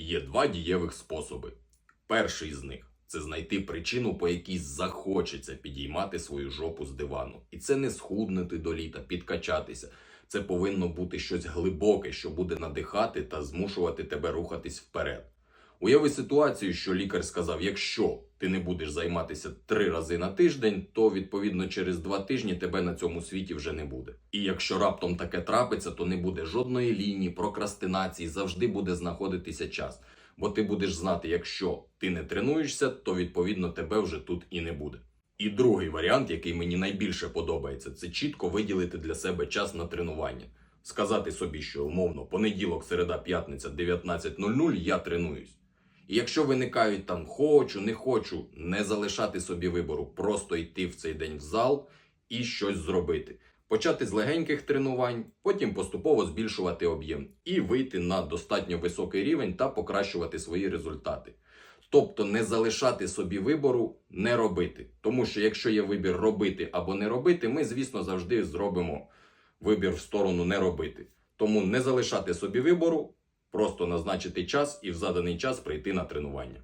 Є два дієвих способи. Перший з них це знайти причину, по якій захочеться підіймати свою жопу з дивану. І це не схуднути до літа, підкачатися. Це повинно бути щось глибоке, що буде надихати та змушувати тебе рухатись вперед. Уяви ситуацію, що лікар сказав: якщо ти не будеш займатися три рази на тиждень, то відповідно через два тижні тебе на цьому світі вже не буде. І якщо раптом таке трапиться, то не буде жодної лінії, прокрастинації, завжди буде знаходитися час. Бо ти будеш знати, якщо ти не тренуєшся, то відповідно тебе вже тут і не буде. І другий варіант, який мені найбільше подобається, це чітко виділити для себе час на тренування. Сказати собі, що умовно понеділок, середа, п'ятниця, 19.00 я тренуюсь. І якщо виникають там хочу, не хочу, не залишати собі вибору, просто йти в цей день в зал і щось зробити. Почати з легеньких тренувань, потім поступово збільшувати об'єм і вийти на достатньо високий рівень та покращувати свої результати. Тобто не залишати собі вибору не робити. Тому що якщо є вибір робити або не робити, ми, звісно, завжди зробимо вибір в сторону не робити. Тому не залишати собі вибору, просто назначити час і в заданий час прийти на тренування.